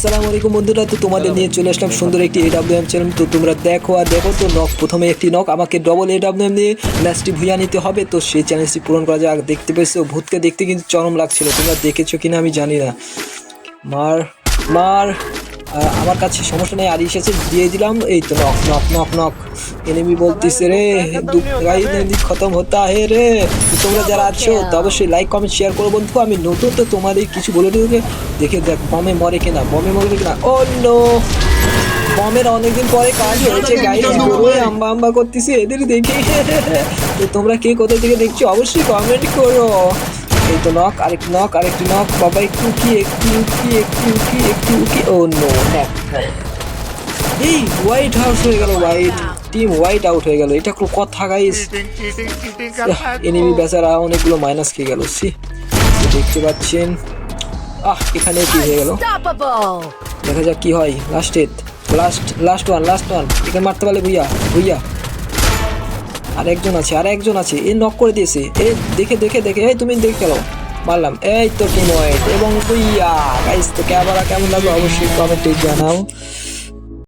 সালাম আলাইকুম বন্ধুরা তো তোমাদের নিয়ে চলে আসলাম সুন্দর একটি এডাব্লিউএম চ্যানেল তো তোমরা দেখো আর দেখো তো নখ প্রথমে একটি নখ আমাকে ডবল এডাব্লিউএম নিয়ে ম্যাচটি ভুইয়া নিতে হবে। তো সেই চ্যালেঞ্জটি পূরণ করা যাক দেখতে পেয়েছ? ভূতকে দেখতে কিন্তু চরম লাগছিল তোমরা দেখেছ কিনা আমি জানি না। মার মার আমার কাছে সমস্যা নেই আর এসেছে, দিয়ে দিলাম। এই তো knock knock knock knock enemy বলতেছে রে খতম হতা হে রে। তোমরা যারা আছো, তো অবশ্যই লাইক কমেন্ট শেয়ার করো বন্ধু। আমি নতুন, তো তোমাদের কিছু বলে দেবো দেখে দেখ বমে মরে কিনা বমে মরে কিনা। ও নো। বমের অনেকদিন পরে কাজ হয়েছে গাইজ গরুই আম্বা আম্বা করতেছে, এদের দেখে। তো তোমরা কে কোথা থেকে দেখছ, অবশ্যই কমেন্ট করো। এই তো নক আরেকটি নক আরেকটি নক বাবা একটু কি একটু কি একটু কি একটু কি ও নো এই হোয়াইট হাউস হয়ে গেল হোয়াইট টিম হোয়াইট আউট হয়ে গেল। এটা কোনো কথা গাইস এনিমি বেচারা অনেকগুলো মাইনাস খেয়ে গেল সি দেখতে পাচ্ছেন। আহ এখানে কি হয়ে গেল? দেখা যাক কি হয়। Last at last last one last one এখানে মারতে পারলে ভুইয়া ভুইয়া। আর একজন আছে আর একজন আছে। এ নক করে দিয়েছে। এ দেখে দেখে দেখে, এই তুমি দেখে গেলো মারলাম। এই তো কি নয় এবং তুই গাইস তো ক্যামেরা কেমন লাগবে অবশ্যই কমেন্টে জানাও।